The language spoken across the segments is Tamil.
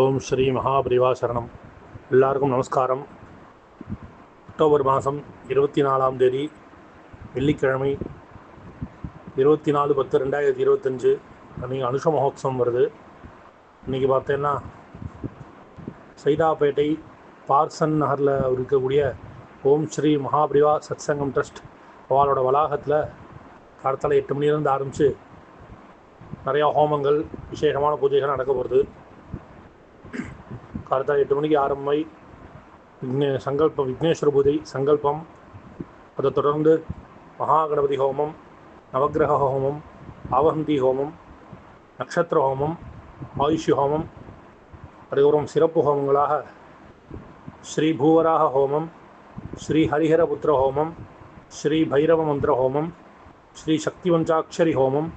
ஓம் ஸ்ரீ மகாபரிவா சரணம். எல்லாருக்கும் நமஸ்காரம். அக்டோபர் மாதம் இருபத்தி நாலாம் தேதி வெள்ளிக்கிழமை இருபத்தி நாலு பத்து ரெண்டாயிரத்தி இருபத்தஞ்சு அன்றைக்கி அனுஷ மகோத்சவம் வருது. இன்றைக்கி பார்த்தேன்னா சைதாப்பேட்டை பார்சன் நகரில் இருக்கக்கூடிய ஓம் ஸ்ரீ மகாபிரிவா சத்சங்கம் ட்ரஸ்ட் அவளோட வளாகத்தில் காலத்தால் எட்டு மணிலேருந்து ஆரம்பித்து நிறையா ஹோமங்கள் விசேஷமான பூஜைகள் நடக்க போகிறது காலத்தால் எட்டு மணிக்கு ஆரம்பமாய் விக்னே சங்கல்பம் விக்னேஸ்வர பூஜை சங்கல்பம். அதை தொடர்ந்து மகா கணபதி ஹோமம் நவகிரக ஹோமம் ஆவஹந்தி ஹோமம் நட்சத்திர ஹோமம் ஆயுஷ் ஹோமம் அதுக்கப்புறம் சிறப்பு ஹோமங்களாக ஸ்ரீ பூவராக ஹோமம் ஸ்ரீ ஹரிஹரபுத்திர ஹோமம் ஸ்ரீ பைரவ மந்திர ஹோமம் ஸ்ரீ சக்தி வஞ்சாட்சரி ஹோமம்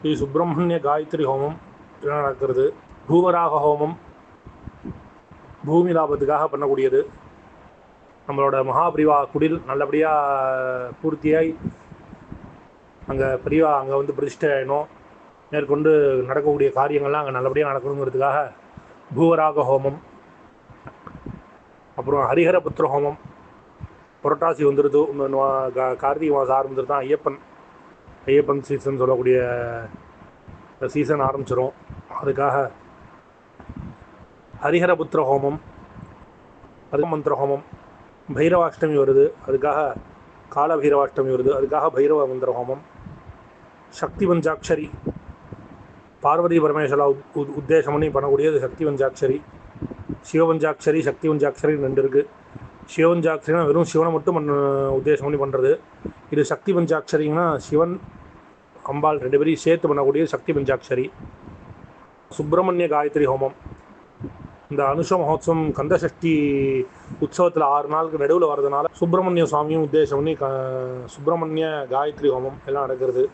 ஸ்ரீ சுப்பிரமணிய காயத்ரி ஹோமம் இதெல்லாம் நடக்கிறது. பூவராக ஹோமம் பூமி லாபத்துக்காக பண்ணக்கூடியது. நம்மளோட மகாபிரிவா குடில் நல்லபடியாக பூர்த்தியாய் அங்கே பிரிவா அங்கே வந்து பிரதிஷ்டை ஆகணும் மேற்கொண்டு நடக்கக்கூடிய காரியங்கள்லாம் அங்கே நல்லபடியாக நடக்கணுங்கிறதுக்காக பூவராக ஹோமம் அப்புறம் ஹரிஹரபுத்திர ஹோமம் புரட்டாசி வந்துடுது இன்னும் கார்த்திகை மாதம் ஆரம்பிச்சிட்டு தான் ஐயப்பன் ஐயப்பன் சீசன் சொல்லக்கூடிய சீசன் ஆரம்பிச்சிடும் அதுக்காக ஹரிஹரபுத்திர ஹோமம் மந்திர ஹோமம் பைரவாஷ்டமி வருது அதுக்காக கால பைரவாஷ்டமி வருது அதுக்காக பைரவ மந்திர ஹோமம் சக்தி பஞ்சாட்சரி பார்வதி பரமேஸ்வரா உத்- உத்தேசம் பண்ணி பண்ணக்கூடியது சக்தி பஞ்சாட்சரி சிவபஞ்சாட்சரி சக்தி பஞ்சாட்சரி ரெண்டு இருக்குது சிவபஞ்சாட்சரினா வெறும் சிவனை மட்டும் பண்ண உத்தேசம் பண்ணி பண்ணுறது இது சக்தி பஞ்சாட்சரிங்கன்னா சிவன் அம்பாள் ரெண்டு பேரையும் சேர்த்து பண்ணக்கூடியது சக்தி பஞ்சாட்சரி சுப்பிரமணிய காயத்ரி ஹோமம். இந்த அனுஷ மகோத்சவம் கந்தசஷ்டி உற்சவத்தில் ஆறு நாளுக்கு நடுவில் வர்றதுனால சுப்பிரமணிய சுவாமியும் உத்தேசம் பண்ணி க சுப்பிரமணிய காயத்ரி ஹோமம் எல்லாம் நடக்கிறது.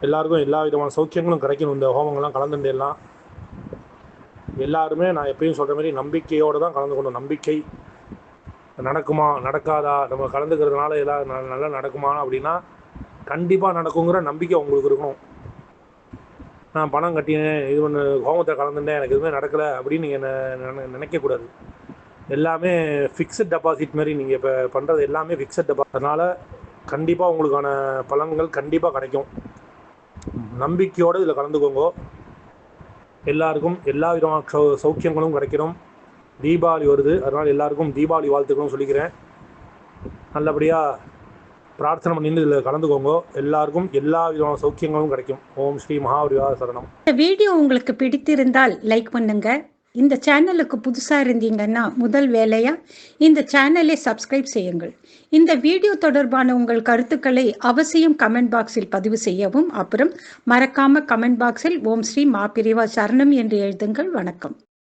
எல்லாருக்கும் எல்லா விதமான சௌக்கியங்களும் கிடைக்கணும். இந்த ஹோமங்கள்லாம் கலந்துட்டு எல்லாம் எல்லாருமே நான் எப்பயும் சொல்கிற மாதிரி நம்பிக்கையோடு தான் கலந்துக்கணும் நம்பிக்கை நடக்குமா நடக்காதா? நம்ம கலந்துக்கிறதுனால எல்லாம் ந- நல்லா நடக்குமா அப்படின்னா கண்டிப்பாக நடக்குங்கிற நம்பிக்கை உங்களுக்கு இருக்கணும். நான் பணம் கட்டினேன் இது ஒன்று ஹோமத்தை கலந்துட்டேன் எனக்கு எதுவுமே நடக்கலை அப்படின்னு நீங்கள் நினைக்கக்கூடாது. எல்லாமே ஃபிக்ஸட் டெபாசிட் மாதிரி நீங்கள் இப்போ பண்ணுறது எல்லாமே ஃபிக்ஸட் டெபாசிட் அதனால் கண்டிப்பாக உங்களுக்கான பலன்கள் கண்டிப்பாக கிடைக்கும். நம்பிக்கையோடு இதில் கலந்துக்கோங்க. எல்லாருக்கும் எல்லா விதமான சௌ- சௌக்கியங்களும் கிடைக்கணும். தீபாவளி வருது. அதனால் எல்லாருக்கும் தீபாவளி வாழ்த்துக்களும் சொல்லிக்கிறேன். நல்லபடியாக பிரார்த்தனை பண்ணிட்டு இதில் கலந்துக்கோங்க. எல்லாருக்கும் எல்லா விதமான சௌக்கியங்களும் கிடைக்கும். ஓம் ஸ்ரீ மகாவிரிவா சரணம். இந்த வீடியோ உங்களுக்கு பிடித்திருந்தால் லைக் பண்ணுங்க. இந்த சேனலுக்கு புதுசாக இருந்தீங்கன்னா முதல் வேலையாக இந்த சேனலை சப்ஸ்கிரைப் செய்யுங்கள். இந்த வீடியோ தொடர்பான உங்கள் கருத்துக்களை அவசியம் கமெண்ட் பாக்ஸில் பதிவு செய்யவும் அப்புறம் மறக்காம கமெண்ட் பாக்ஸில் ஓம் ஸ்ரீ மாபிரிவா சரணம் என்று எழுதுங்கள். வணக்கம்.